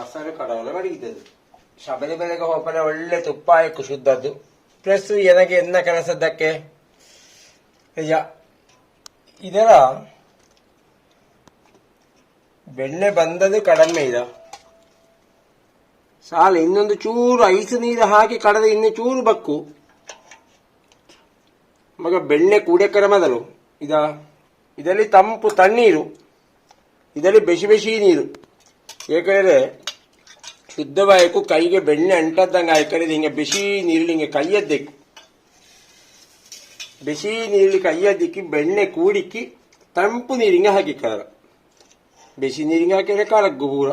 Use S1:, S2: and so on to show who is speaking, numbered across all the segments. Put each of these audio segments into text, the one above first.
S1: ಮಸಾಲೆ ಕಡವಲೆ ಮಡಗಿದ್ದದು ಶಬರಿ ಬೆಳೆಗೆ ಹೋಪನೆ ಒಳ್ಳೆ ತುಪ್ಪ, ಆಯ್ಕು, ಶುದ್ಧದ್ದು. ಪ್ಲಸ್ ಎನಗೆ ಎನ್ನ ಕೆಲಸದ್ದಕ್ಕೆ ನಿಜ ಇದರ ಬೆಣ್ಣೆ ಬಂದದ್ದು ಕಡಿಮೆ ಇದ. ಸಾಲ ಇನ್ನೊಂದು ಚೂರು ಐಸು ನೀರು ಹಾಕಿ ಕಡದ ಇನ್ನು ಚೂರು ಬಕ್ಕು. ಮಗ, ಬೆಣ್ಣೆ ಕೂಡಕ್ಕರ ಮೊದಲು. ಇದ, ಇದರಲ್ಲಿ ತಂಪು ತಣ್ಣೀರು. ಇದರಲ್ಲಿ ಬೆಸಿ ಬೆಸಿ ನೀರು. ಏಕೆಂದರೆ ಶುದ್ಧವಾಯಕು ಕೈಗೆ ಬೆಣ್ಣೆ ಅಂಟದ್ದಂಗೆ ಆಯ್ಕರಿದು ಹಿಂಗೆ ಬಿಸಿ ನೀರಲ್ಲಿ ಹಿಂಗೆ ಕೈಯದ್ದೆಕ್ಕು ಬಿಸಿ ನೀರಲ್ಲಿ ಕೈಯದ್ದಿಕ್ಕಿ ಬೆಣ್ಣೆ ಕೂಡಿಕ್ಕಿ ತಂಪು ನೀರಿಂಗೆ ಹಾಕಿಕ್ಕಾರ ಬಿಸಿ ನೀರಿಗೆ ಹಾಕಿದ್ರೆ ಕಾಲಗ್ಗು ಪೂರ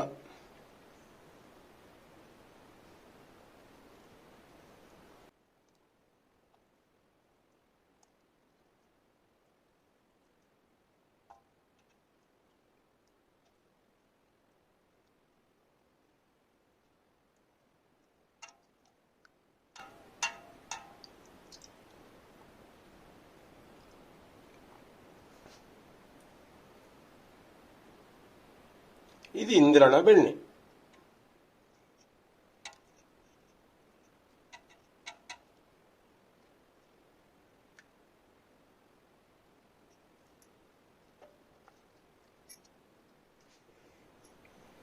S1: ಇಂದ್ರನ ಬೆಣ್ಣೆ.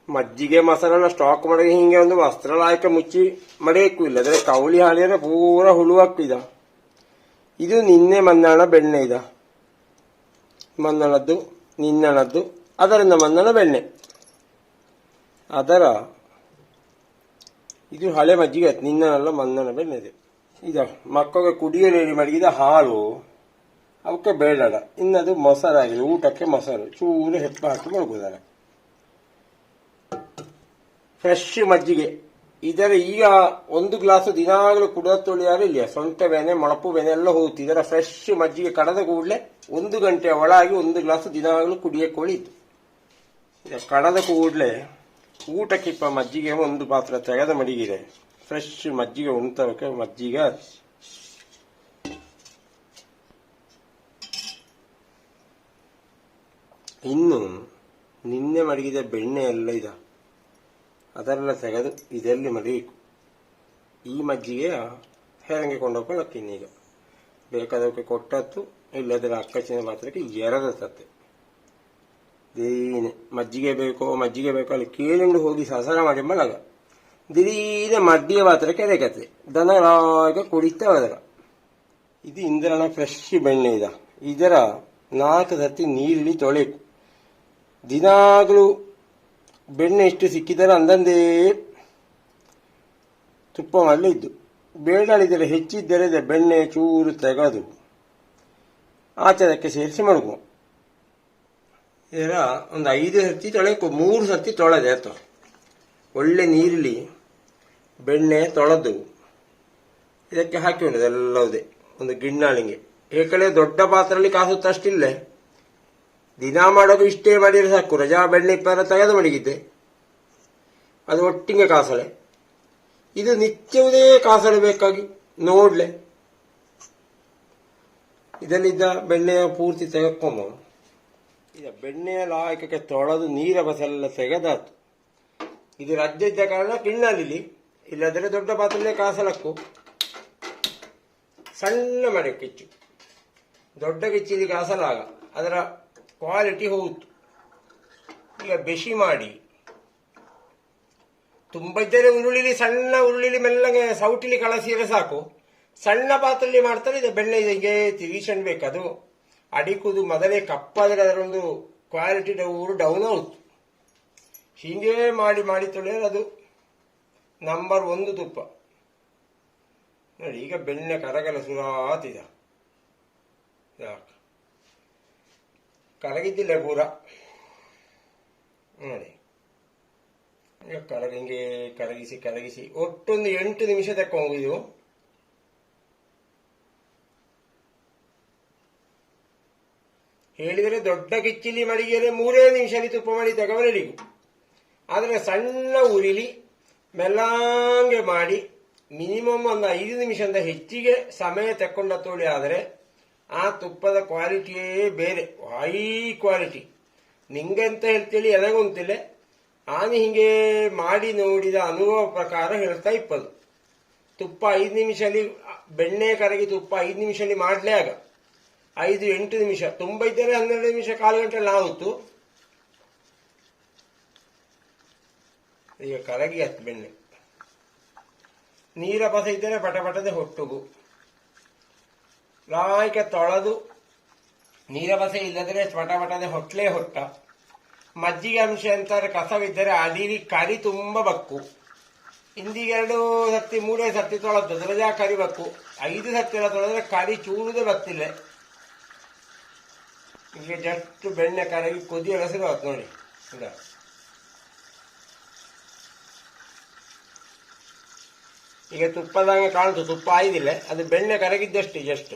S1: ಮಜ್ಜಿಗೆ ಮಸಾಲನ ಸ್ಟಾಕ್ ಮಾಡಿ ಹಿಂಗೆ ಒಂದು ವಸ್ತ್ರಲಾಯಕ ಮುಚ್ಚಿ ಮಡಿಯಕ್ಕು ಇಲ್ಲದ್ರೆ ಕವಳಿ ಹಾಲಿದ್ರೆ ಪೂರ ಹುಳುವಾಕ್ಕು ಇದ ಇದು ನಿನ್ನೆ ಮನ್ನಣ ಬೆಣ್ಣೆ ಇದ. ಮನ್ನಣದ್ದು ನಿನ್ನಣದ್ದು ಅದರಿಂದ ಮನ್ನಣ ಬೆಣ್ಣೆ. ಅದರ ಇದು ಹಳೆ ಮಜ್ಜಿಗೆ ಆಯ್ತು. ನಿನ್ನನಲ್ಲ ಮಂದನ ಬೆನ್ನದೆ ಇದು ಮಕ್ಕಳಿಗೆ ಕುಡಿಯಲು ರೆಡಿ ಮಡಗಿದ ಹಾಲು. ಅವಕ್ಕೆ ಬೇಡಡ ಇನ್ನದು ಮೊಸರಾಗಿದೆ ಊಟಕ್ಕೆ ಮೊಸರು. ಚೂರು ಹೆಪ್ಪ ಹಾಕಿ ಮಡಗುದಾರೆ ಫ್ರೆಶ್ ಮಜ್ಜಿಗೆ. ಇದರ ಈಗ ಒಂದು ಗ್ಲಾಸ್ ದಿನಾಗಲೂ ಕುಡಿದ ತೊಳಿಯಾರು ಇಲ್ಲ. ಸೊಂಟ ಬೆನೆ ಮೊಳಪು ಬೆನೆ ಎಲ್ಲ ಹೋಗುತ್ತೆ ಇದರ ಫ್ರೆಶ್ ಮಜ್ಜಿಗೆ ಕಡದ ಕೂಡಲೇ ಒಂದು ಗಂಟೆ ಒಳಗೆ ಒಂದು ಗ್ಲಾಸ್ ದಿನಾಗಲೂ ಕುಡಿಯಕ್ಕೆ ಕಡದ ಕೂಡಲೇ ಊಟಕ್ಕಿಪ್ಪ ಮಜ್ಜಿಗೆ ಒಂದು ಪಾತ್ರ ತೆಗೆದ ಮಡಗಿದೆ. ಫ್ರೆಶ್ ಮಜ್ಜಿಗೆ ಉಣ್ತವಕ್ಕೆ ಮಜ್ಜಿಗೆ ಇನ್ನು ನಿನ್ನೆ ಮಡಗಿದ ಬೆಣ್ಣೆ ಎಲ್ಲ ಇದ. ಅದೆಲ್ಲ ತೆಗೆದು ಇದೆಲ್ಲಿ ಮಡಗಬೇಕು? ಈ ಮಜ್ಜಿಗೆ ಹೇರಂಗೆ ಕೊಂಡೋಗ್ಕೊಳ್ಳೋಕ್ಕಿನ್ನ ಈಗ ಬೇಕಾದವಕ್ಕೆ ಕೊಟ್ಟತ್ತು ಇಲ್ಲದ್ರೆ ಅಕ್ಕಚಿನ ಪಾತ್ರಕ್ಕೆ ಎರದ ತತ್ತೆ ದಿಢೀನೆ ಮಜ್ಜಿಗೆ ಬೇಕೋ ಮಜ್ಜಿಗೆ ಬೇಕೋ ಅಲ್ಲಿ ಕೇಳಿಂಡು ಹೋಗಿ ಸಸಾರ ಮಾಡಿ ಮಲಗ. ದಿಢೀನೆ ಮಡ್ಡಿಯ ಪಾತ್ರ ಕೆರೆಗತ್ತೆ ದನ ರಾಗ ಕುಡಿತಾ ಹೋದಾಗ ಇದು ಇಂದ್ರನ ಫ್ರೆಶ್ ಬೆಣ್ಣೆ ಇದ. ಇದರ ನಾಲ್ಕು ಸತಿ ನೀರಿಳಿ ತೊಳೆಕು ದಿನಾಗಲೂ ಬೆಣ್ಣೆ ಎಷ್ಟು ಸಿಕ್ಕಿದರೆ ಅಂದಂದೇ ತುಪ್ಪ ಮಾಡಲು ಇದ್ದು. ಬೇಳಿದರೆ ಹೆಚ್ಚಿದ್ದರೆ ಬೆಣ್ಣೆ ಚೂರು ತೆಗೆದು ಆಚಾರಕ್ಕೆ ಸೇರಿಸಿ ಮಡಗುವ ಇದರ ಒಂದು ಐದು ಸರ್ತಿ ತೊಳೆಯಕ್ಕೆ ಮೂರು ಸರ್ತಿ ತೊಳೆದೆ ಆಯ್ತು ಒಳ್ಳೆ ನೀರಲ್ಲಿ ಬೆಣ್ಣೆ ತೊಳೆದು ಇದಕ್ಕೆ ಹಾಕಿ ಉಂಟು ಎಲ್ಲವುದೇ. ಒಂದು ಗಿಣ್ಣಾಳಿಂಗೆ. ಏಕಡೆ ದೊಡ್ಡ ಪಾತ್ರೆಯಲ್ಲಿ ಕಾಸುತ್ತಷ್ಟಿಲ್ಲೇ. ದಿನ ಮಾಡೋದು ಇಷ್ಟೇ ಮಾಡಿದ್ರೆ ಸಾಕು. ರಜಾ ಬೆಣ್ಣೆ ಇಪ್ಪರ ತೆಗೆದು ಮಡಗಿದ್ದೆ. ಅದು ಒಟ್ಟಿಗೆ ಕಾಸಳೆ. ಇದು ನಿತ್ಯವುದೇ ಕಾಸಳೆ ಬೇಕಾಗಿ ನೋಡಲೆ. ಇದರಲ್ಲಿದ್ದ ಬೆಣ್ಣೆಯ ಪೂರ್ತಿ ತೆಗೆಕೊಂಬ ಈಗ ಬೆಣ್ಣೆಯ ಲಾಯಕಕ್ಕೆ ತೊಳೆದು ನೀರ ಬಸಲೆಲ್ಲ ತೆಗೆದಾತು ಇದು ರಜ್ಜೆ ಇದ್ದ ಕಾರಣ ಕಿಣ್ಣಲಿಲಿ ಇಲ್ಲದ್ರೆ ದೊಡ್ಡ ಪಾತ್ರೆ ಕಾಸಲಕ್ಕು. ಸಣ್ಣ ಮಡೆ ಕಿಚ್ಚು. ದೊಡ್ಡ ಕಿಚ್ಚಿಲಿ ಕಾಸಲಾಗ. ಅದರ ಕ್ವಾಲಿಟಿ ಹೋಗುತ್ತೆ. ಈಗ ಬೆಸಿ ಮಾಡಿ. ತುಂಬ ಇದ್ದರೆ ಉರುಳಿಲಿ, ಸಣ್ಣ ಉರುಳಿಲಿ ಮೆಲ್ಲಗೆ ಸೌಟಿಲಿ ಕಳಸಿದ್ರೆ ಸಾಕು. ಸಣ್ಣ ಪಾತ್ರೆಯಲ್ಲಿ ಮಾಡ್ತಾರೆ, ಇದು ಬೆಣ್ಣೆ ಹೀಗೆ ತಿರುಗಿಸಬೇಕು ಅದು. ಅಡಿಕುದು ಮೊದಲೇ ಕಪ್ಪಾದರೆ ಅದರೊಂದು ಕ್ವಾಲಿಟಿ ಊರು ಡೌನ್ ಆಗುತ್ತೆ. ಹೀಗೆ ಮಾಡಿ ಮಾಡಿ ತೊಳೆಯೋದು ಅದು ನಂಬರ್ ಒಂದು ತುಪ್ಪ. ನೋಡಿ, ಈಗ ಬೆಣ್ಣೆ ಕರಗಲ ಸುರಾತಿದ ಕರಗಿದ್ದಿಲ್ಲ ಪೂರ. ನೋಡಿ. ಈಗ ಕರಗ ಹಿಂಗೆ ಕರಗಿಸಿ ಕರಗಿಸಿ, ಒಟ್ಟೊಂದು ಎಂಟು ನಿಮಿಷ ತಕ್ಕ ಇದು ಹೇಳಿದರೆ ದೊಡ್ಡ ಕಿಚ್ಚಿಲಿ ಮಡಿಗೆಯಲ್ಲಿ ಮೂರೇ ನಿಮಿಷದಲ್ಲಿ ತುಪ್ಪ ಮಾಡಿ ತಗವಲಿಗೂ ಆದರೆ ಸಣ್ಣ ಉರಿಲಿ ಮೆಲ್ಲಂಗೆ ಮಾಡಿ ಮಿನಿಮಮ್ ಒಂದು ಐದು ನಿಮಿಷದಿಂದ ಹೆಚ್ಚಿಗೆ ಸಮಯ ತಕ್ಕೊಂಡ ತೋಳಿ ಆದರೆ ಆ ತುಪ್ಪದ ಕ್ವಾಲಿಟಿಯೇ ಬೇರೆ, ಹೈ ಕ್ವಾಲಿಟಿ. ನಿಂಗೆ ಅಂತ ಹೇಳ್ತೇಳಿ, ಎನಗೊಂತಿಲ್ಲ. ನಾನು ಹಿಂಗೆ ಮಾಡಿ ನೋಡಿದ ಅನುಭವ ಪ್ರಕಾರ ಹೇಳ್ತಾ ಇಪ್ಪದು. ತುಪ್ಪ ಐದು ನಿಮಿಷದಲ್ಲಿ ಬೆಣ್ಣೆ ಕರಗಿ ತುಪ್ಪ ಐದು ನಿಮಿಷದಲ್ಲಿ ಮಾಡಲೇ ಆಗ ಐದು, ಎಂಟು ನಿಮಿಷ. ತುಂಬ ಇದ್ದರೆ ಹನ್ನೆರಡು ನಿಮಿಷ ಕಾಲು ಗಂಟೆ ಆಗುತ್ತು ಈಗ ಕರಗಿ ಹತ್ತು ಬೆಣ್ಣೆ. ನೀರ ಪಸ ಇದ್ದರೆ ಪಟಪಟದೆ ಹೊಟ್ಟುಗು. ಲಾಯ್ಕ ತೊಳೆದು, ನೀರ ಬಸೆ ಇಲ್ಲದ್ರೆ ಪಟ ಪಟದೆ ಹೊಟ್ಲೇ ಹೊಟ್ಟ. ಮಜ್ಜಿಗೆ ಅಂಶ ಅಂತಾರೆ, ಕಸವಿದ್ದರೆ ಅದಿರಿ ಕರಿ ತುಂಬ ಬಕ್ಕು. ಇಂದಿಗೆರಡು ಸತ್ತಿ, ಮೂರೇ ಸತ್ತಿ ತೊಳೆದು ಕರಿ ಕರಿಬೇಕು ಐದು ಸತ್ತಿ ತೊಳೆದ್ರೆ ಕರಿ ಚೂರುದೇ ಬರ್ತಿಲ್ಲ. ಈಗ ಜಸ್ಟ್ ಬೆಣ್ಣೆ ಕರಗಿ ಕುದಿಯೋ ಹೆಸರು ಆಯ್ತು ನೋಡಿ. ಈಗ ಈಗ ತುಪ್ಪದಂಗೆ ಕಾಣ್ತು ತುಪ್ಪ ಆಯ್ದಿಲ್ಲ. ಅದು ಬೆಣ್ಣೆ ಕರಗಿದ್ದಷ್ಟು ಜಸ್ಟ್.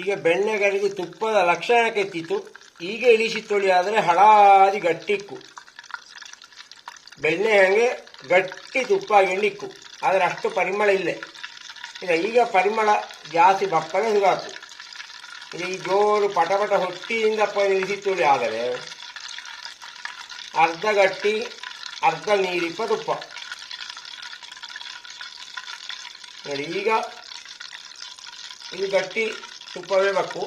S1: ಈಗ ಬೆಣ್ಣೆ ಕರಗಿ ತುಪ್ಪದ ಲಕ್ಷಣ ಕೆತ್ತಿತ್ತು ಈಗ ಇಳಿಸಿ ತೊಳಿಯಾದರೆ ಹಳಾದಿ ಗಟ್ಟಿಕ್ಕು. ಬೆಣ್ಣೆ ಹಂಗೆ ಗಟ್ಟಿ ತುಪ್ಪ ಆಗಿಂಡಿಕ್ಕು ಆದರೆ ಅಷ್ಟು ಪರಿಮಳ ಇಲ್ಲ. ಈಗ ಈಗ ಪರಿಮಳ ಜಾಸ್ತಿ ಬಪ್ಪನೆ ಸುಗಾಕು ಈಗ ಈ ಜೋರು ಪಟಪಟ ಹೊಟ್ಟಿಯಿಂದ ಇಳಿಸಿ ತೊಳಿ ಆದರೆ ಅರ್ಧ ಗಟ್ಟಿ, ಅರ್ಧ ನೀರಿಪ್ಪ ತುಪ್ಪ. ನೋಡಿ, ಈಗ ಇದು ಗಟ್ಟಿ ತುಪ್ಪವೇ ಬೇಕು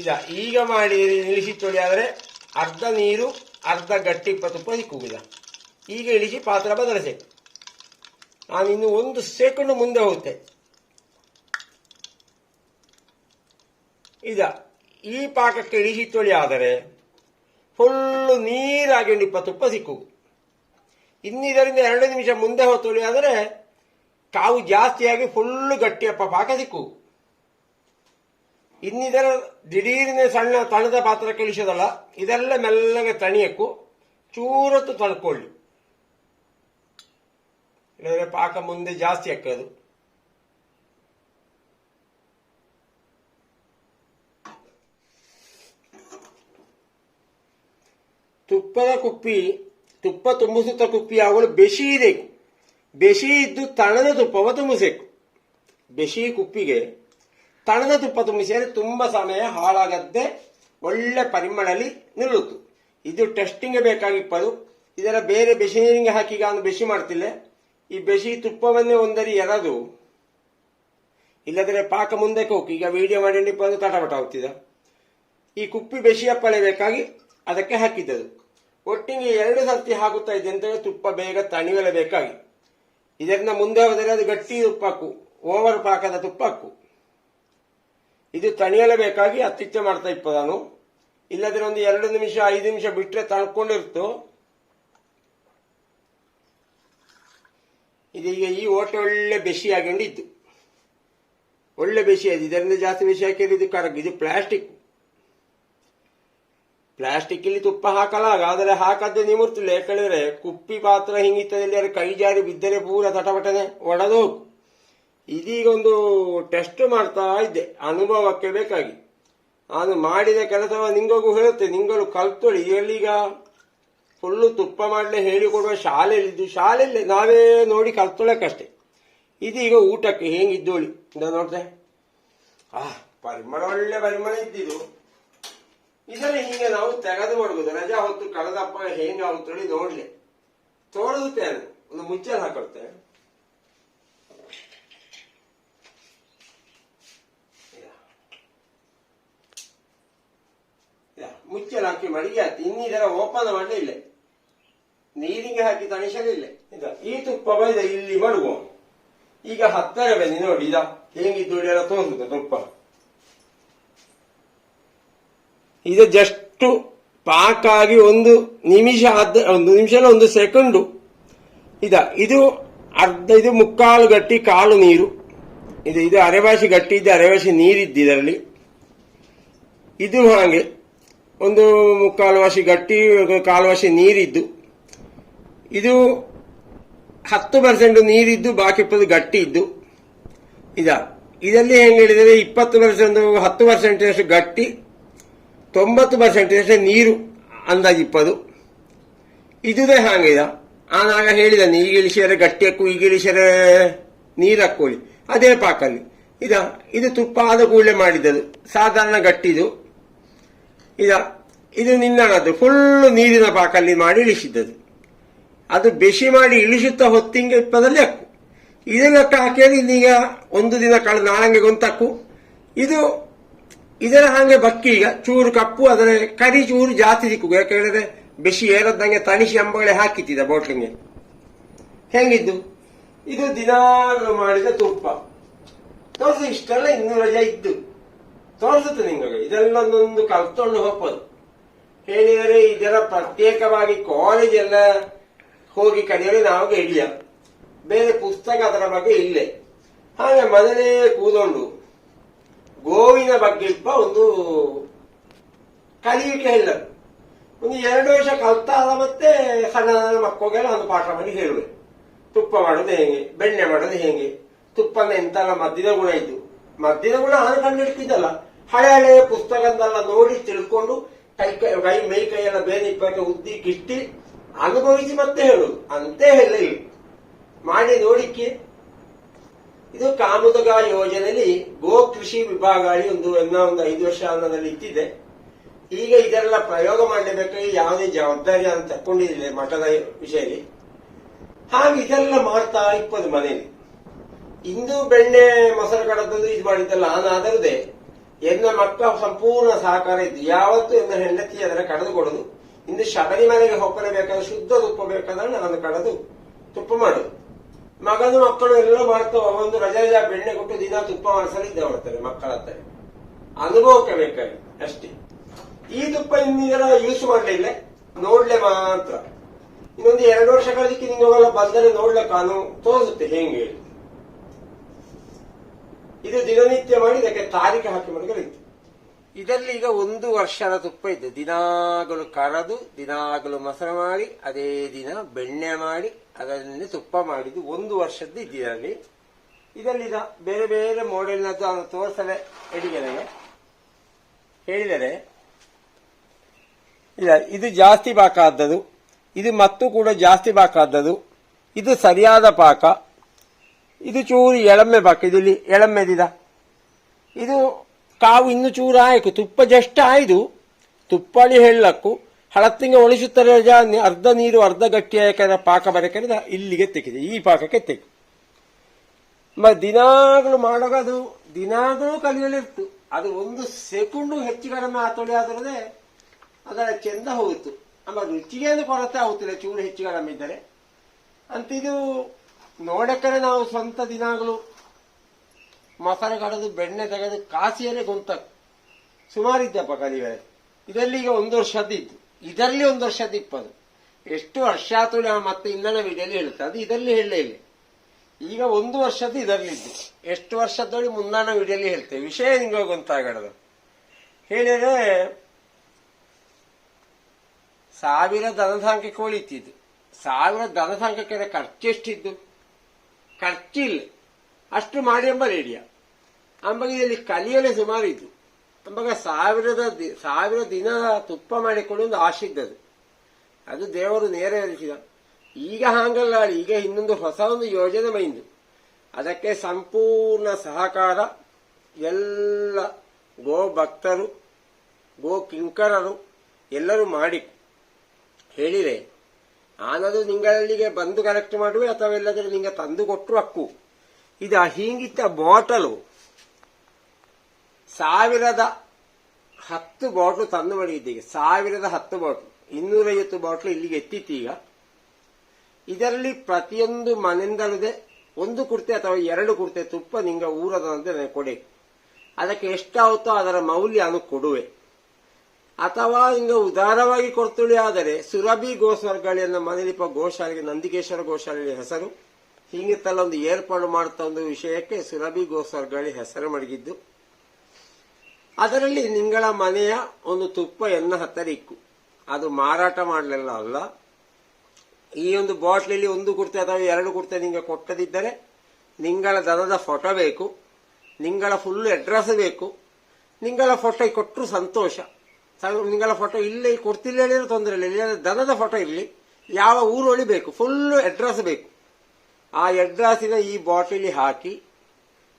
S1: ಇದ ಈಗ ಮಾಡಿ ಇಳಿಸಿ ತೊಳಿ ಆದರೆ ಅರ್ಧ ನೀರು, ಅರ್ಧ ಗಟ್ಟಿ ತುಪ್ಪ ಸಿಕ್ಕುವುದ ಈಗ ಇಳಿಸಿ ಪಾತ್ರ ಬದಲಿಸಿ. ನಾನು ಇನ್ನು ಒಂದು ಸೆಕೆಂಡ್ ಮುಂದೆ ಹೋಗುತ್ತೆ. ಇದ ಈ ಪಾಕಕ್ಕೆ ಇಳಿಸಿ ತೊಳಿ ಆದರೆ ಫುಲ್ಲು ನೀರಾಗಿ ತುಪ್ಪ ಸಿಕ್ಕುವುದು ಇನ್ನಿದರಿಂದ ಎರಡು ನಿಮಿಷ ಮುಂದೆ ಹೋಗಿ ಆದರೆ ಕಾವು ಜಾಸ್ತಿಯಾಗಿ ಫುಲ್ಲು ಗಟ್ಟಿಯಪ್ಪ ಪಾಕ ಸಿಕ್ಕು. ಇನ್ನಿದರ ದಿಢೀರಿನ ಸಣ್ಣ ತಣದ ಪಾತ್ರ ಕಳಿಸೋದಲ್ಲ ಇದೆಲ್ಲ ಮೆಲ್ಲಗೆ ತಣಿಯಕ್ಕು ಚೂರತ್ತು ತಣ್ಕೊಳ್ಳಿ ಇಲ್ಲದ್ರೆ ಪಾಕ ಮುಂದೆ ಜಾಸ್ತಿ ಹಾಕೋದು. ತುಪ್ಪದ ಕುಪ್ಪಿ, ತುಪ್ಪ ತುಂಬಿಸುತ್ತ ಕುಪ್ಪಿ, ಅವಳು ಬೆಸಿ ಬೆಸಿ ಇದ್ದು ತಣದ ತುಪ್ಪವ ತುಂಬಿಸಬೇಕು. ಬೆಶಿ ಕುಪ್ಪಿಗೆ ತಣದ ತುಪ್ಪ ತುಂಬಿಸಿದರೆ ತುಂಬ ಸಮಯ ಹಾಳಾಗದ್ದೆ ಒಳ್ಳೆ ಪರಿಮಳಲ್ಲಿ ನಿಲ್ಲುತ್ತು ಇದು ಟೆಸ್ಟಿಂಗ್ ಬೇಕಾಗಿಪ್ಪದು. ಇದರ ಬೇರೆ ಬೆಸಿ ನೀರಿಗೆ ಹಾಕಿ ಈಗ ಬೆಸಿ ಮಾಡ್ತಿಲ್ಲ. ಈ ಬೆಸಿ ತುಪ್ಪವನ್ನೇ ಒಂದರಿ ಎರದು. ಇಲ್ಲದ್ರೆ ಪಾಕ ಮುಂದಕ್ಕೆ ಹೋಗಿ. ಈಗ ವಿಡಿಯೋ ಮಾಡಿ ತಟಪಟ ಹೋಗ್ತಿದ್ದ ಈ ಕುಪ್ಪಿ ಬೆಸಿಯಪ್ಪಳೆ ಬೇಕಾಗಿ ಅದಕ್ಕೆ ಹಾಕಿದ್ದದು. ಒಟ್ಟಿಗೆ ಎರಡು ಸರ್ತಿ ಹಾಕುತ್ತಾ ಇದೆ ಅಂತ ತುಪ್ಪ ಬೇಗ ತಣಿಯಲೇಬೇಕಾಗಿ ಇದರಿಂದ ಮುಂದೆ ಹೋದರೆ ಅದು ಗಟ್ಟಿ ತುಪ್ಪಕ್ಕು ಓವರ್ ಪಾಕದ ತುಪ್ಪಕ್ಕು. ಇದು ತಣಿಯಲೇಬೇಕಾಗಿ ಅತ್ತಿಚ್ಚ ಮಾಡ್ತಾ ಇಪ್ಪ ನಾನು. ಇಲ್ಲದ್ರೆ ಒಂದು ಎರಡು ನಿಮಿಷ, ಐದು ನಿಮಿಷ ಬಿಟ್ಟರೆ ತಣ್ಕೊಂಡಿರ್ತು ಇದೀಗ ಈ ಓಟೆ ಒಳ್ಳೆ ಬೆಸಿ ಆಗಿದ್ದು ಒಳ್ಳೆ ಬೆಸಿ ಆಯ್ತು ಇದರಿಂದ ಜಾಸ್ತಿ ಬೆಸಿ ಹಾಕಿದ್ರೆ ಇದು ಕರಗ್. ಇದು ಪ್ಲಾಸ್ಟಿಕ್. ಪ್ಲಾಸ್ಟಿಕ್ ಇಲ್ಲಿ ತುಪ್ಪ ಹಾಕಲಾಗ ಆದರೆ ಹಾಕದ್ದೆ ನಿಮುರ್ತಿಲ್ಲ ಯಾಕಂದ್ರೆ ಕುಪ್ಪಿ ಪಾತ್ರ ಹಿಂಗಿತ್ತದಲ್ಲಿ ಕೈ ಜಾರಿ ಬಿದ್ದರೆ ಪೂರ ತಟಪಟನೆ ಒಡೆದು ಇದೀಗ ಒಂದು ಟೆಸ್ಟ್ ಮಾಡ್ತಾ ಇದ್ದೆ, ಅನುಭವಕ್ಕೆ ಬೇಕಾಗಿ. ನಾನು ಮಾಡಿದ ಕೆಲಸವ ನಿಂಗಗೂ ಹೇಳುತ್ತೆ, ನಿಂಗಳು ಕಲ್ತೊಳಿ, ಎಲ್ಲಿಗ? ಫುಲ್ಲು ತುಪ್ಪ ಮಾಡಲೆ ಹೇಳಿಕೊಡುವ ಶಾಲೆಯಲ್ಲಿದ್ದು ಶಾಲೆಯಲ್ಲಿ, ನಾವೇ ನೋಡಿ ಕಲ್ತೊಳಕ್ಕಷ್ಟೇ. ಇದೀಗ ಊಟಕ್ಕೆ ಹೇಗಿದ್ದೋಳಿ ನೋಡ್ತೆ ಆ ಪರಿಮಳ ಒಳ್ಳೆ ಪರಿಮಳ ಇದ್ದಿದ್ದು ಇದನ್ನ ಹೀಗೆ ನಾವು ತೆಗೆದು ಮಾಡುವುದು ರಜಾ ಹೊತ್ತು ಕಳೆದಪ್ಪ ಹೇಗೆ ಆಗುತ್ತೇಳಿ ನೋಡ್ಲಿ. ಅದು. ಒಂದು ಮುಚ್ಚಲ್ ಹಾಕೊಳ್ತೆ ಮುಚ್ಚಲ್ ಹಾಕಿ ಮಡಿಗೆ ಹಾಕಿ ಇದರ ಓಪನ್ ಮಾಡಲೇ ಇಲ್ಲ. ನೀರಿಗೆ ಹಾಕಿ ತಣಿಸಲಿಲ್ಲ. ಈ ತುಪ್ಪ ಬೈದ ಇಲ್ಲಿ ಮಡುವ? ಈಗ ಹತ್ತರ ಬನ್ನಿ ನೋಡಿ ಇದ ಹೇಗಿದ್ದು ಎಲ್ಲ ತೋರಿಸುತ್ತೆ ತುಪ್ಪ. ಇದು ಜಸ್ಟ್ ಪಾಕ್ ಆಗಿ ಒಂದು ನಿಮಿಷ ಒಂದು ನಿಮಿಷ ಒಂದು ಸೆಕೆಂಡು. ಇದ, ಇದು ಅರ್ಧ, ಇದು ಮುಕ್ಕಾಲು ಗಟ್ಟಿ ಕಾಲು ನೀರು. ಇದು ಇದು ಅರೆವಾಸಿ ಗಟ್ಟಿ ಇದ್ದು ಅರೆವಾಸಿ ನೀರಿದ್ದು ಇದರಲ್ಲಿ. ಇದು ಹಾಗೆ, ಒಂದು ಮುಕ್ಕಾಲು ವಾಸಿ ಗಟ್ಟಿ ಕಾಲು ವಾಸಿ ನೀರಿದ್ದು. ಇದು ಹತ್ತು ಪರ್ಸೆಂಟ್ ನೀರಿದ್ದು, ಬಾಕಿ ಇಪ್ಪತ್ತು ಗಟ್ಟಿ ಇದ್ದು ಇದ, ಇದರಲ್ಲಿ ಹೆಂಗೆ ಹೇಳಿದರೆ ಇಪ್ಪತ್ತು ಪರ್ಸೆಂಟ್, ಹತ್ತು ಪರ್ಸೆಂಟ್ ಅಷ್ಟು ಗಟ್ಟಿ. ತೊಂಬತ್ತು ಪರ್ಸೆಂಟ್ ಅಷ್ಟೇ ನೀರು ಅಂದಾಜಿಪ್ಪದು ಇದುದೇ ಹಾಂಗಿದ. ಆನಾಗ ಹೇಳಿದಾನೆ ಈಗ ಇಳಿಸಿದರೆ ಗಟ್ಟಿ ಹಾಕು, ಈಗ ಇಳಿಸಿದರೆ ನೀರು ಹಾಕೊಳ್ಳಿ ಅದೇ ಪಾಕಲ್ಲಿ. ಇದ, ಇದು ತುಪ್ಪ ಆದ ಕೂಡಲೇ ಮಾಡಿದ್ದದು. ಸಾಧಾರಣ ಗಟ್ಟಿದು ಇದ. ಇದು ನಿನ್ನಣದ್ದು. ಫುಲ್ ನೀರಿನ ಪಾಕಲ್ಲಿ ಮಾಡಿ ಇಳಿಸಿದ್ದದು. ಅದು ಬೆಸಿ ಮಾಡಿ ಇಳಿಸುತ್ತಾ ಹೊತ್ತಿಂಗೆ ಇಪ್ಪದಲ್ಲಿ ಹಾಕು. ಇದನ್ನ ಹಾಕಿದ್ರೆ ಇನ್ನೀಗ ಒಂದು ದಿನ ಕಳೆದ ನಾಳಂಗೆ ಗೊಂತಕ್ಕು ಇದು ಇದರ ಹಾಗೆ ಬಕ್ಕಿ ಈಗ, ಚೂರು ಕಪ್ಪು, ಅದರ ಕರಿ ಚೂರು ಜಾಸ್ತಿ ಸಿಕ್ಕು ಯಾಕೆ ಹೇಳಿದ್ರೆ ಬೆಸಿ ಏರದಂಗೆ ತಣಿಸಿ ಅಂಬಗಳೇ ಹಾಕಿತ್ತಿದ್ದ ಬೋಟ್ಲಿಂಗ್. ಹೆಂಗಿದ್ದು? ಇದು ದಿನಾಗಲೂ ಮಾಡಿದ ತುಪ್ಪ. ತೋರಿಸು, ಇಷ್ಟೆಲ್ಲ ಇನ್ನೂ ರಜೆ ಇದ್ದು. ತೋರಿಸುತ್ತೆ ನಿಮಗೆ. ಇದೆಲ್ಲೊಂದೊಂದು ಕಲ್ತ್ಕೊಂಡು ಹೋಗ್ಬೋದು. ಹೇಳಿದರೆ ಇದರ ಪ್ರತ್ಯೇಕವಾಗಿ ಕಾಲೇಜ್ ಎಲ್ಲ ಹೋಗಿ ಕಲಿಯಲು ನಾವು ಇಡಿಯ ಬೇರೆ ಪುಸ್ತಕ ಅದರ ಬಗ್ಗೆ ಇಲ್ಲೇ. ಹಾಗೆ ಮನೇಲೇ ಕೂತ್ಕೊಂಡು ಗೋವಿನ ಬಗ್ಗೆ ಒಂದು ಕಲಿಯಲಿಕ್ಕೆ ಇಲ್ಲ. ಒಂದು ಎರಡು ವರ್ಷ ಕಲ್ತಾದ ಮತ್ತೆ ಸಣ್ಣ ಮಕ್ಕಳಿಗೆಲ್ಲ ಒಂದು ಪಾಠ ಮಾಡಿ ಹೇಳುವೆ. ತುಪ್ಪ ಮಾಡೋದು ಹೇಗೆ? ಬೆಣ್ಣೆ ಮಾಡೋದು ಹೇಗೆ? ತುಪ್ಪನ ಎಂತೆಲ್ಲ ಮದ್ದಿನ ಗುಣ ಇದ್ದು? ಮದ್ದಿನ ಗುಣ ನಾನು ಕಂಡಿಡ್ತಿದ್ದಲ್ಲ ಹಳೆ ಹಳೆಯ ಪುಸ್ತಕದಲ್ಲ ನೋಡಿ ತಿಳ್ಕೊಂಡು ಕೈ ಕೈ ಮೈ ಕೈಯೆಲ್ಲ ಬೇನೆ ಇಪ್ಪಕ್ಕೆ ಉದ್ದಿ ಕಿಟ್ಟಿ ಅನುಭವಿಸಿ ಮತ್ತೆ ಹೇಳುದು. ಅಂತೇ ಹೇಳಿ ಮಾಡಿ ನೋಡಿಕ್ಕೆ ಇದು ಕಾಮುದಗ ಯೋಜನೆಯಲ್ಲಿ ಗೋ ಕೃಷಿ ವಿಭಾಗಳಿ ಒಂದು ಎಲ್ಲ ಒಂದು ಐದು ವರ್ಷ ಅನ್ನೋದಲ್ಲಿ ಇಟ್ಟಿದೆ. ಈಗ ಇದೆಲ್ಲ ಪ್ರಯೋಗ ಮಾಡಲೇಬೇಕಾಗಿ ಯಾವುದೇ ಜವಾಬ್ದಾರಿ ಅಂತ ತಕೊಂಡಿದ್ದಿಲ್ಲ ಮಠದ ವಿಷಯದಲ್ಲಿ. ಹಾಗೆ ಇದೆಲ್ಲ ಮಾಡ್ತಾ ಇಪ್ಪದು ಮನೆಯಲ್ಲಿ. ಇಂದು ಬೆಣ್ಣೆ ಮೊಸರು ಕಡತಂದು ಇದು ಮಾಡಿದ್ದಲ್ಲ ನಾನಾದರದೆ ಎನ್ನ ಮಕ್ಕಳ ಸಂಪೂರ್ಣ ಸಹಕಾರ ಇದ್ದು ಯಾವತ್ತು ಎನ್ನ ಹೆಂಡತಿ ಅದರ ಕಳೆದು ಕೊಡುದು ಇಂದು ಶಬರಿಮಲೆಗೆ ಹೋಗಲೇಬೇಕಾದ್ರೆ ಶುದ್ಧ ತುಪ್ಪ ಬೇಕಾದ್ರೆ ನಾನು ಕಡದು ತುಪ್ಪ ಮಾಡುದು. ಮಗನು ಮಕ್ಕಳು ಎಲ್ಲ ಮಾಡ್ತಾವ. ಒಂದು ರಜೆ ರಜಾ ಬೆಣ್ಣೆ ಕೊಟ್ಟು ದಿನ ತುಪ್ಪ ಮಾಡಿಸಲು ಇದ್ದ ಮಾಡ್ತಾರೆ ಮಕ್ಕಳ ಹತ್ರ. ಅನುಭವಕ್ಕೆ ಬೇಕಾಗಿ ಅಷ್ಟೇ. ಈ ತುಪ್ಪ ಇನ್ನಿದರ ಯೂಸ್ ಮಾಡಲಿಲ್ಲ ನೋಡ್ಲೆ ಮಾತ್ರ. ಇನ್ನೊಂದು ಎರಡು ವರ್ಷ ಕಳೆದಕ್ಕೆ ನಿಂಗೆಲ್ಲ ಬಂದರೆ ನೋಡ್ಲೆ ಕಾನು ತೋರಿಸುತ್ತೆ ಹೆಂಗೆ ಇದು ದಿನನಿತ್ಯ ಮಾಡಿ, ಇದಕ್ಕೆ ತಾರೀಕು ಹಾಕಿ ಮಾಡಿದ್ರೆ ಇತ್ತು ಇದರಲ್ಲಿ ಈಗ ಒಂದು ವರ್ಷದ ತುಪ್ಪ ಇದೆ. ದಿನಾಗಲು ಕರದು, ದಿನಾಗಲು ಮೊಸರು ಮಾಡಿ, ಅದೇ ದಿನ ಬೆಣ್ಣೆ ಮಾಡಿ ಅದರಲ್ಲಿ ತುಪ್ಪ ಮಾಡಿದ್ದು ಒಂದು ವರ್ಷದ್ದು ಇದರಲ್ಲಿ ಇದರಲ್ಲಿ ಬೇರೆ ಬೇರೆ ಮಾಡೆಲ್ನದ್ದು ಅವನು ತೋರಿಸಲೇ ಅಡಿಗೆನೆಗೆ ಹೇಳಿದರೆ, ಇಲ್ಲ, ಇದು ಜಾಸ್ತಿ ಪಾಕ ಆದದ್ದು ಇದು ಮತ್ತು ಕೂಡ ಜಾಸ್ತಿ ಪಾಕ ಆದದ್ದು ಇದು ಸರಿಯಾದ ಪಾಕ. ಇದು ಚೂರು ಎಳಮೆ ಪಾಕ. ಇದರಲ್ಲಿ ಎಳಮೆದಿದ ಇದು ಕಾವು ಇನ್ನು ಚೂರು ಆಯ್ಕು. ತುಪ್ಪ ಜಸ್ಟ್ ಆಯ್ದು. ತುಪ್ಪಳಿ ಹೇಳಕ್ಕು ಹಳತ್ತಿಂಗ ನಿ- ಅರ್ಧ ನೀರು, ಅರ್ಧ ಗಟ್ಟಿ ಆಯ್ಕೆ ಪಾಕ ಬರಕರೆ ಇಲ್ಲಿಗೆ ತೆಗೆದೆ, ಈ ಪಾಕಕ್ಕೆ ತೆಗೆ ಮ ದಿನಾಗಲು ಮಾಡುವಾಗ ಅದು ಕಲಿಯಲಿತ್ತು ಅದು ಒಂದು ಸೆಕೆಂಡು ಹೆಚ್ಚು ಕಡಿಮೆ ಆತೊಳಿ ಆದ್ರೆ ಅದರ ಚೆಂದ ಹೋಗಿತ್ತು. ರುಚಿಗೆ ರುಚಿಗೇನು ಕೊರತೆ ಆಗುತ್ತಿಲ್ಲ, ಚೂರು ಹೆಚ್ಚು ಕಡಿಮೆ ಇದ್ದರೆ. ಅಂತ ಇದು ನೋಡಕ್ಕರೆ ನಾವು ಸ್ವಂತ ದಿನಾಗಲೂ ಮೊಸರು ಕಡೆದು ಬೆಣ್ಣೆ ತೆಗೆದು ಕಾಸಿಯಲ್ಲೇ ಗೊಂತ ಸುಮಾರಿದ್ದಪ್ಪ ಕಲಿವೆ ಇದರಲ್ಲಿ ಈಗ ಒಂದು ವರ್ಷದ್ದಿತ್ತು ಇದರಲ್ಲಿ ಒಂದು ವರ್ಷದ ಇಪ್ಪದು ಎಷ್ಟು ವರ್ಷ ಮತ್ತೆ ಇಂಧನ ವಿಡಿಯಲ್ಲಿ ಹೇಳ್ತಾ ಅದು ಇದರಲ್ಲಿ ಹೇಳಲೇ ಇಲ್ಲ. ಈಗ ಒಂದು ವರ್ಷದ್ದು ಇದರಲ್ಲಿದ್ದು. ಎಷ್ಟು ವರ್ಷದೊಳಗೆ ಮುಂದಾನ ವಿಡಿಯಲ್ಲಿ ಹೇಳ್ತೇವೆ. ವಿಷಯ ನಿಮಗೆ ಗೊತ್ತಾಗಡದು ಹೇಳಿದ್ರೆ, ಸಾವಿರ ಧನಸಂಖ್ಯೆ ಉಳಿತಿದ್ದು ಸಾವಿರ ಧನಸಂಖ್ಯೆಗೆ ಖರ್ಚೆಷ್ಟಿದ್ದು ಖರ್ಚಿಲ್ಲ. ಅಷ್ಟು ಮಾಡಿ ಎಂಬ ರೇಡಿಯ. ಅಂಬಗೆ ಇದರಲ್ಲಿ ಕಲಿಯಲೇ ಸುಮಾರು ಇದ್ದು. ಅಂಬಾಗ ಸಾವಿರದ ಸಾವಿರ ದಿನ ತುಪ್ಪ ಮಾಡಿಕೊಂಡು ಒಂದು ಆಶೆ ಇದ್ದದು ಅದು ದೇವರು ನೇರ ಇರಿಸಿದ ಈಗ ಹಾಂಗಲ್ಲ, ಈಗ ಇನ್ನೊಂದು ಹೊಸ ಒಂದು ಯೋಜನೆ ಮೈಂದು ಅದಕ್ಕೆ ಸಂಪೂರ್ಣ ಸಹಕಾರ ಎಲ್ಲ ಗೋ ಭಕ್ತರು ಗೋ ಕಿಂಕರರು ಎಲ್ಲರೂ ಮಾಡಿ ಹೇಳಿದೆ ಆನದು ನಿಂಗಳಿಗೆ ಬಂದು ಕಲೆಕ್ಟ್ ಮಾಡುವೆ ಅಥವಾ ಎಲ್ಲದರೂ ನಿಂಗೆ ತಂದು ಕೊಟ್ಟರು ಹಕ್ಕು ಇದು ಹೀಗಿತ್ತ ಬಾಟಲು ಸಾವಿರದ ಹತ್ತು ಬಾಟ್ಲು ತಂದು ಮಡಗಿದ್ದೀಗ ಸಾವಿರದ ಹತ್ತು ಬಾಟ್ಲು. ಇನ್ನೂರೈವತ್ತು ಬಾಟ್ಲು ಇಲ್ಲಿಗೆ ಎತ್ತಿತ್ತೀಗ ಇದರಲ್ಲಿ ಪ್ರತಿಯೊಂದು ಮನೆಯಿಂದಲದೆ ಒಂದು ಕುರ್ತೆ ಅಥವಾ ಎರಡು ಕುರ್ತೆ ತುಪ್ಪ ನಿಂಗ ಊರದಂತೆ ನನಗೆ ಕೊಡಿ. ಅದಕ್ಕೆ ಎಷ್ಟಾಗುತ್ತೋ ಅದರ ಮೌಲ್ಯ ಅನು ಕೊಡುವೆ. ಅಥವಾ ಹಿಂಗ ಉದಾರವಾಗಿ ಕೊಡ್ತುಳಿ ಆದರೆ ಸುರಭಿ ಗೋಸ್ವರ್ಗಳಿ ಅನ್ನೋ ಗೋಶಾಲೆಗೆ, ನಂದಿಕೇಶ್ವರ ಗೋಶಾಲೆಯಲ್ಲಿ ಹೆಸರು. ಹೀಗಿತ್ತಲ್ಲ ಒಂದು ಏರ್ಪಾಡು ಮಾಡುತ್ತ ಒಂದು ವಿಷಯಕ್ಕೆ ಸುರಭಿ ಗೋಸ್ವರ್ಗಳಿ ಹೆಸರು ಮಡಗಿದ್ದು. ಅದರಲ್ಲಿ ನಿಂಗಳ ಮನೆಯ ಒಂದು ತುಪ್ಪ ಎನ್ನ ಹತ್ತರಿಕ್ಕು ಅದು ಮಾರಾಟ ಮಾಡಲಿಲ್ಲ ಅಲ್ಲ. ಈ ಒಂದು ಬಾಟ್ಲಲ್ಲಿ ಒಂದು ಕುರ್ತೆ ಅಥವಾ ಎರಡು ಕುರ್ತೆ ನಿಂಗೆ ಕೊಟ್ಟದಿದ್ದರೆ ನಿಂಗಳ ದನದ ಫೋಟೋ ಬೇಕು, ನಿಂಗಳ ಫುಲ್ ಅಡ್ರೆಸ್ ಬೇಕು. ನಿಂಗಳ ಫೋಟೋ ಕೊಟ್ಟರು ಸಂತೋಷ. ನಿಂಗಳ ಫೋಟೋ ಇಲ್ಲೇ ಕೊಡ್ತಿಲ್ಲ ಹೇಳಿದ್ರೆ ತೊಂದರೆ ಇಲ್ಲ. ಇಲ್ಲ ದನದ ಫೋಟೋ ಇರಲಿ. ಯಾವ ಊರೊಳಿ ಬೇಕು? ಫುಲ್ ಅಡ್ರೆಸ್ ಬೇಕು. ಆ ಅಡ್ರೆಸ್ಸಿನ ಈ ಬಾಟಲಿ ಹಾಕಿ,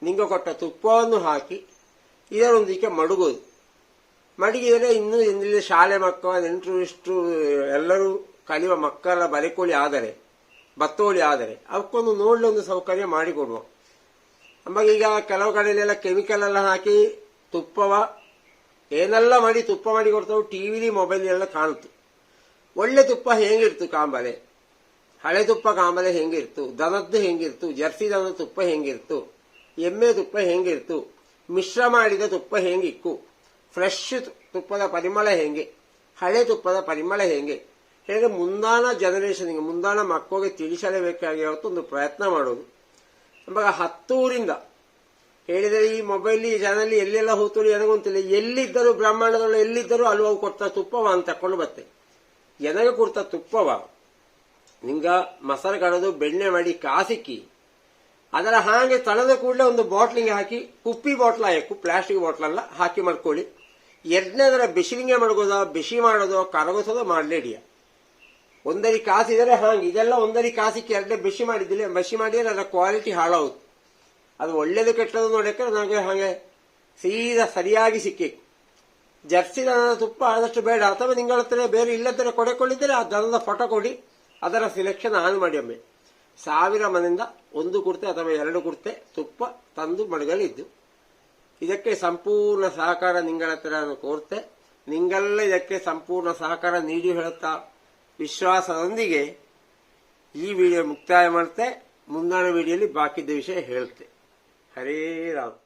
S1: ನಿಂಗೆ ಕೊಟ್ಟ ತುಪ್ಪವನ್ನು ಹಾಕಿ ಇದರೊಂದಿಗೆ ಮಡಗೋದು. ಮಡಗಿದರೆ ಇನ್ನೂ ಎಂದಿಲ್ಲ ಶಾಲೆ ಮಕ್ಕಳ, ನೆಂಟರು ಇಷ್ಟು ಎಲ್ಲರೂ ಕಲಿಯುವ ಮಕ್ಕಳ ಬರೆಕೋಳಿ ಆದರೆ, ಬತ್ತೋಳಿ ಆದರೆ, ಅವಕ್ಕೊಂದು ನೋಡಲು ಒಂದು ಸೌಕರ್ಯ ಮಾಡಿಕೊಡುವ. ಆಮೇಲೆ ಈಗ ಕೆಲವು ಕಡೆಯಲ್ಲೆಲ್ಲ ಕೆಮಿಕಲ್ ಎಲ್ಲ ಹಾಕಿ ತುಪ್ಪವ, ಏನೆಲ್ಲ ಮಾಡಿ ತುಪ್ಪ ಮಾಡಿ ಕೊಡ್ತಾವೆ ಟಿವಿಲಿ ಮೊಬೈಲ್ ಎಲ್ಲ ಕಾಣುತ್ತೆ. ಒಳ್ಳೆ ತುಪ್ಪ ಹೆಂಗಿರ್ತು ಕಾಂಬಲೆ? ಹಳೆ ತುಪ್ಪ ಕಾಂಬಲೆ ಹೆಂಗಿರ್ತು? ದನದ್ದು ಹೆಂಗಿರ್ತು? ಜರ್ಸಿ ದನದ ತುಪ್ಪ ಹೆಂಗಿರ್ತು? ಎಮ್ಮೆ ತುಪ್ಪ ಹೆಂಗಿರ್ತು? ಮಿಶ್ರ ಮಾಡಿದ ತುಪ್ಪ ಹೆಂಗಿಕ್ಕು ಫ್ರೆಶ್ ತುಪ್ಪದ ಪರಿಮಳ ಹೇಗೆ? ಹಳೆ ತುಪ್ಪದ ಪರಿಮಳ ಹೇಗೆ? ಹೇಗೆ ಮುಂದಾನ ಜನರೇಷನ್ಗೆ ಮುಂದಾನ ಮಕ್ಕಳಿಗೆ ತಿಳಿಸಲೇಬೇಕಾಗಿರೋ ಒಂದು ಪ್ರಯತ್ನ ಮಾಡೋದು. ಇವಾಗ ಹತ್ತೂರಿಂದ, ಹೇಳಿದರೆ ಈ ಮೊಬೈಲ್ ಈ ಚಾನಲ್ಲಿ ಎಲ್ಲೆಲ್ಲ ಹೋತುಳಿ ನನಗೊಂತಿಲ್ಲ ಎಲ್ಲಿದ್ದರೂ ಬ್ರಹ್ಮಾಂಡದೊಳಗೆ ಎಲ್ಲಿದ್ದರೂ ಅಲ್ಲಿ ಅವು ಕೊಡ್ತಾ ತುಪ್ಪವ ಅಂತ ತಕೊಂಡು ಬತ್ತೆ. ಎನಗೆ ಕೊಡ್ತಾ ತುಪ್ಪವ? ನಿಂಗ ಮೊಸರು ಕಡದು ಬೆಣ್ಣೆ ಮಾಡಿ ಕಾಸಿಕ್ಕಿ. ಅದರ ಹಾಗೆ ತಳದ ಕೂಡಲೇ ಒಂದು ಬಾಟ್ಲಿಗೆ ಹಾಕಿ, ಕುಪ್ಪಿ ಬಾಟ್ಲ್ ಹಾಕು ಪ್ಲಾಸ್ಟಿಕ್ ಬಾಟ್ಲ್ ಅಲ್ಲ, ಹಾಕಿ ಮಾಡ್ಕೊಳ್ಳಿ. ಎರಡನೇದರ ಬಿಸಿಲಿಗೆ ಮಡಗೋದ, ಬಿಸಿ ಮಾಡೋದು, ಕರಗಿಸೋದು ಮಾಡಲೇಡಿಯ ಒಂದರಿ ಕಾಸಿದರೆ ಹಾಂಗೆ, ಇದೆಲ್ಲ ಒಂದರಿ ಕಾಸಿಕ್ಕೆ ಎರಡನೇ ಬಿಸಿ ಮಾಡಿದ್ದಿಲ್ಲ, ಬಿಸಿ ಮಾಡಿದ್ರೆ ಅದರ ಕ್ವಾಲಿಟಿ ಹಾಳಾಗುತ್ತೆ. ಅದು ಒಳ್ಳೇದು ಕೆಟ್ಟದ್ದು ನೋಡಕ್ಕೆ ನನಗೆ ಹಾಗೆ ಸೀದಾ ಸರಿಯಾಗಿ ಸಿಕ್ಕಿ ಜರ್ಸಿ ದನದ ತುಪ್ಪ ಆದಷ್ಟು ಬೇಡ, ಅಥವಾ ನಿಂಗಳ ಬೇರೆ ಇಲ್ಲದ್ರೆ ಕೊಡೆಕೊಂಡಿದ್ದರೆ ಆ ದನದ ಫೋಟೋ ಕೊಡಿ, ಅದರ ಸಿಲೆಕ್ಷನ್ ಆನ್ ಮಾಡಿ ಒಮ್ಮೆ. ಸಾವಿರ ಮನೆಯಿಂದ ಒಂದು ಕುರ್ತೆ ಅಥವಾ ಎರಡು ಕುರ್ತೆ ತುಪ್ಪ ತಂದು ಮಡಗಲಿದ್ದು ಇದಕ್ಕೆ ಸಂಪೂರ್ಣ ಸಹಕಾರ ನಿಂಗಳ ಹತ್ರ ಕೋರ್ತೆ. ನಿಂಗಲ್ಲ ಇದಕ್ಕೆ ಸಂಪೂರ್ಣ ಸಹಕಾರ ನೀಡಿ ಹೇಳುತ್ತಾ ವಿಶ್ವಾಸದೊಂದಿಗೆ ಈ ವಿಡಿಯೋ ಮುಕ್ತಾಯ ಮಾಡುತ್ತೆ ಮುಂದಿನ ವಿಡಿಯೋಲಿ ಬಾಕಿದ್ದ ವಿಷಯ ಹೇಳ್ತೆ. ಹರೇ ರಾಮ್.